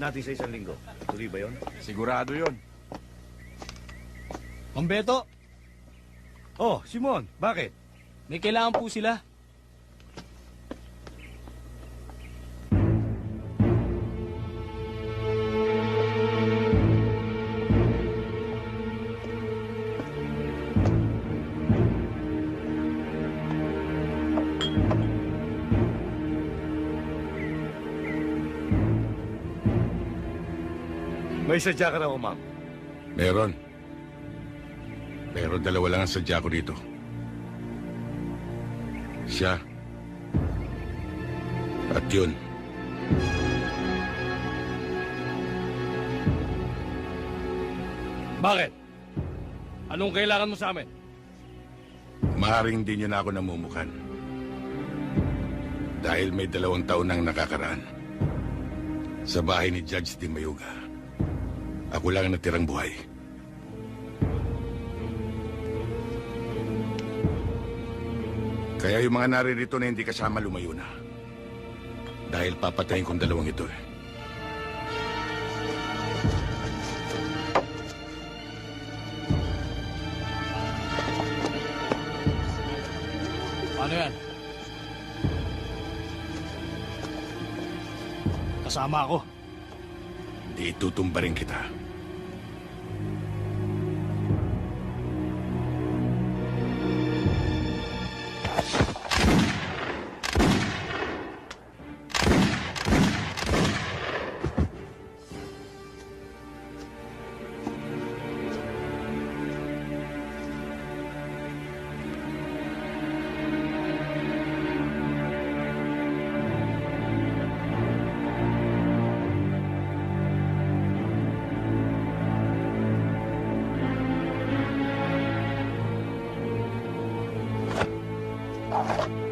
natin sa isang linggo. Tuloy ba yun? Sigurado yon. Mang Beto, Oh, Simon, bakit? may kailangan po sila. May sadya ka raw, ma'am. Meron. Pero dalawa lang ang sadya ko dito. Siya. At yun. Bakit? Anong kailangan mo sa amin? Maaring di niyo na ako namumukan. Dahil may dalawang taon nang nakakaraan. Sa bahay ni Judge Di Mayuga. Ako lang ang natirang buhay. Kaya yung mga naririto na hindi kasama lumayo na. Dahil papatayin kong dalawang ito eh. Paano yan? Kasama ako. Di itutumba rin kita. now.